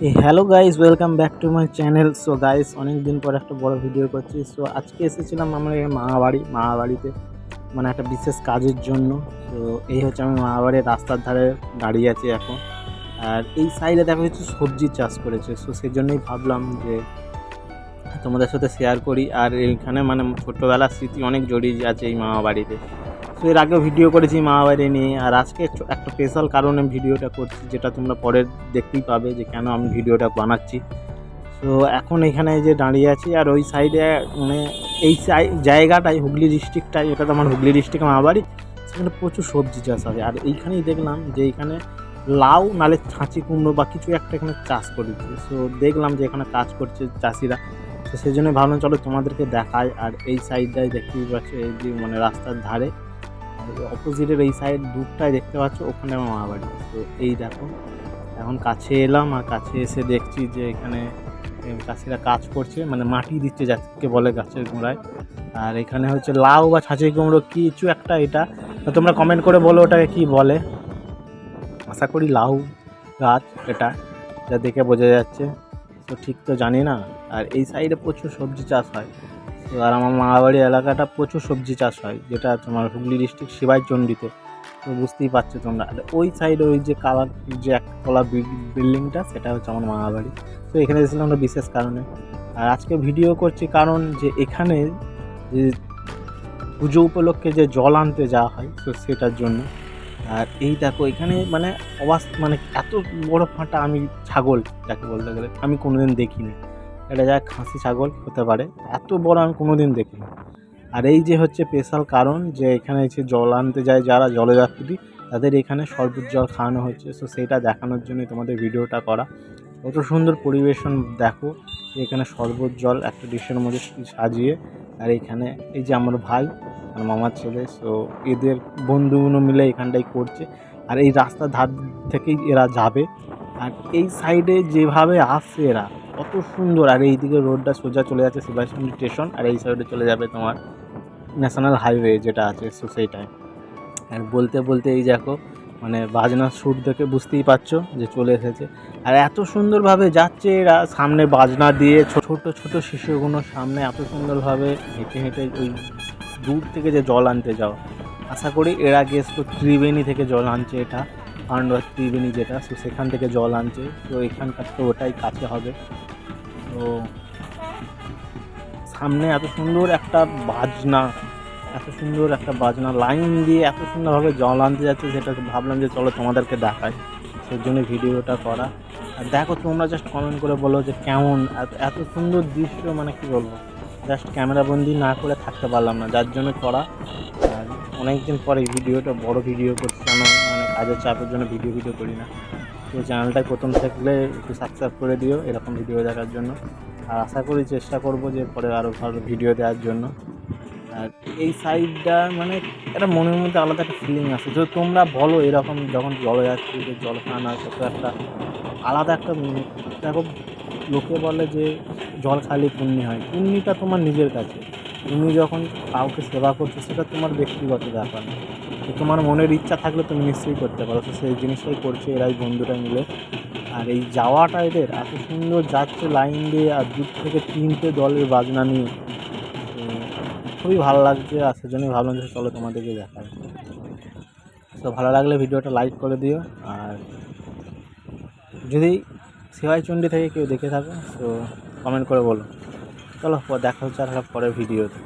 Hello guys welcome back to my channel so guys অনেক দিন পর একটা বড় ভিডিও করছি। সো আজকে এসেছিলাম আমরা মামাবাড়ি, মামাবাড়িতে মানে একটা বিশেষ কাজের জন্য। তো এই হচ্ছে আমি মামাবাড়ির রাস্তার ধারে দাঁড়িয়ে আছি এখন। আর এই সাইডে দেখা যাচ্ছে সবজি চাষ করেছে। সো সেই জন্যই ভাবলাম যে তোমাদের সাথে শেয়ার করি। আর এইখানে মানে ছোটোবেলার স্মৃতি অনেক জড়িয়ে আছে এই মামাবাড়িতে। তো এর আগেও ভিডিও করেছি মামাবাড়ি নিয়ে, আর আজকে একটা স্পেশাল কারণে ভিডিওটা করছি, যেটা তোমরা পরে দেখতেই পাবে যে কেন আমি ভিডিওটা বানাচ্ছি। তো এখন এখানে যে দাঁড়িয়ে আছি, আর ওই সাইডে মানে এই জায়গাটাই, হুগলি ডিস্ট্রিক্টটাই এটা তো আমার হুগলি ডিস্ট্রিক্ট মামাবাড়ি সেখানে প্রচুর সবজি চাষ হয়। আর এইখানেই দেখলাম যে এইখানে লাউ নালে ছাঁচি কুমড়ো বা কিছু একটা এখানে চাষ করেছে। সো দেখলাম যে এখানে কাজ করছে চাষিরা। তো সেই জন্য ভাবলাম, চলো তোমাদেরকে দেখায় আর এই সাইডটাই দেখতেই পাচ্ছ, এই যে মানে রাস্তার ধারে। অপোজিটের এই সাইড দূরটায় দেখতে পাচ্ছ, ওখানে আমার মা বাড়ি। তো এই দেখো, এখন কাছে এলাম আর কাছে এসে দেখছি যে এখানে চাষিরা কাজ করছে মানে মাটি দিচ্ছে যাকে বলে গাছের গোড়ায়। আর এখানে হচ্ছে লাউ বা ছাঁচি কুমড়ো, কিছু একটা এটা। তোমরা কমেন্ট করে বলো ওটাকে কি বলে। আশা করি লাউ গাছ এটা, যা দেখে বোঝা যাচ্ছে। তো ঠিক তো জানি না। আর এই সাইডে প্রচুর সবজি চাষ হয়। আর আমার মামাবাড়ি এলাকাটা প্রচুর সবজি চাষ হয়, যেটা তোমার হুগলি ডিস্ট্রিক্ট সিবাই চণ্ডীতে তো বুঝতেই পারছ তোমরা। আর ওই সাইডে ওই যে কালার, যে একতলা বিল্ডিংটা, সেটা হচ্ছে আমার মামাবাড়ি। তো এখানে এসেছিলাম আমরা বিশেষ কারণে। আর আজকে ভিডিও করছি কারণ যে এখানে যে পুজো উপলক্ষে যে জল আনতে যাওয়া হয়, তো সেটার জন্য। আর এই দেখো, এখানে মানে অবাস মানে এত বড় ফাঁটা আমি ছাগল, যাকে বলতে গেলে, আমি কোনোদিন দেখিনি। এটা যা খাসি ছাগল হতে পারে। এত বড় আমি কোনো কোনোদিন দেখিনি। আর এই যে হচ্ছে স্পেশাল কারণ যে এখানে এসে জল আনতে যায় যারা জলযাত্রী, তাদের এখানে শরবত জল খাওয়ানো হচ্ছে। সো সেটা দেখানোর জন্যই তোমাদের ভিডিওটা করা। কত সুন্দর পরিবেশন দেখো। এখানে শরবত জল একটা ডিশের মধ্যে সাজিয়ে, আর এখানে এই যে আমার ভাই আর মামার ছেলে সো এদের বন্ধুগুলো মিলে এখানটাই করছে। আর এই রাস্তার ধার থেকেই এরা যাবে। আর এই সাইডে যেভাবে আসছে এরা, কত সুন্দর। আর এইদিকে রোডটা সোজা চলে যাচ্ছে শিবাচন্দ্র স্টেশন, আর এই সাইডে চলে যাবে তোমার ন্যাশনাল হাইওয়ে যেটা আছে সো সেইটাই আর বলতে বলতে এই দেখো মানে বাজনার সুর দেখে বুঝতেই পারছ যে চলে এসেছে। আর এত সুন্দরভাবে যাচ্ছে এরা, সামনে বাজনা দিয়ে ছোট ছোট শিশুগুলো সামনে এত সুন্দরভাবে হেঁটে হেঁটে ওই দূর থেকে যে জল আনতে যাও। আশা করি এরা গেছিল ত্রিবেণী থেকে জল আনছে এটা। পাণ্ডব ত্রিবেণী যেটা সো সেখান থেকে জল আনছে। তো এখানকার তো ওটাই কাছে হবে। তো সামনে এত সুন্দর একটা বাজনা, এত সুন্দর একটা বাজনা, লাইন দিয়ে এত সুন্দরভাবে জল আনতে যাচ্ছে সেটা ভাবলাম যে চলো তোমাদেরকে দেখাই। সেই জন্য ভিডিওটা করা। আর দেখো তোমরা জাস্ট কমেন্ট করে বলো যে কেমন, এত সুন্দর দৃশ্য মানে কি বলব? জাস্ট ক্যামেরাবন্দি না করে থাকতে পারলাম না, যার জন্য করা। আর অনেকদিন পরে ভিডিওটা, বড় ভিডিও করছি আমার কাজের চাপের জন্য ভিডিও ভিডিও করি না। তো চ্যানেলটায় প্রথম থাকলে একটু সাবস্ক্রাইব করে দিও, এরকম ভিডিও দেখার জন্য। আর আশা করি চেষ্টা করব যে পরে আরও ভালো ভিডিও দেওয়ার জন্য। আর এই সাইডটা মানে একটা মনের মধ্যে আলাদা একটা ফিলিং আছে তো তোমরা বলো এরকম যখন জলে যাচ্ছি যে জল খান হয় কত একটা আলাদা একটা দেখো, লোকে বলে যে জল খালি পুণ্যি হয়। পুণ্যিটা তোমার নিজের কাছে। তুমি যখন কাউকে সেবা করছ, সেটা তোমার ব্যক্তিগত ব্যাপার তো তোমার মনের ইচ্ছা থাকলে তুমি নিশ্চয়ই করতে পারো। তো সেই জিনিসটাই করছে, এরাই বন্ধুরা মিলে। আর এই যাওয়াটা এদের এত সুন্দর যাচ্ছে লাইন দিয়ে আর দূর থেকে তিনটে দলের বাজনা নিয়ে। খুবই ভালো লাগছে আর সেজন্যই ভাবলাম যে চলো তোমাদেরকে দেখাই। তো ভালো লাগলে ভিডিওটা লাইক করে দিও। আর যদি সেবাইচন্ডী থেকে কেউ দেখে থাকো, তো কমেন্ট করে বলো। চলো দেখা হচ্ছে আর পরের ভিডিওতে।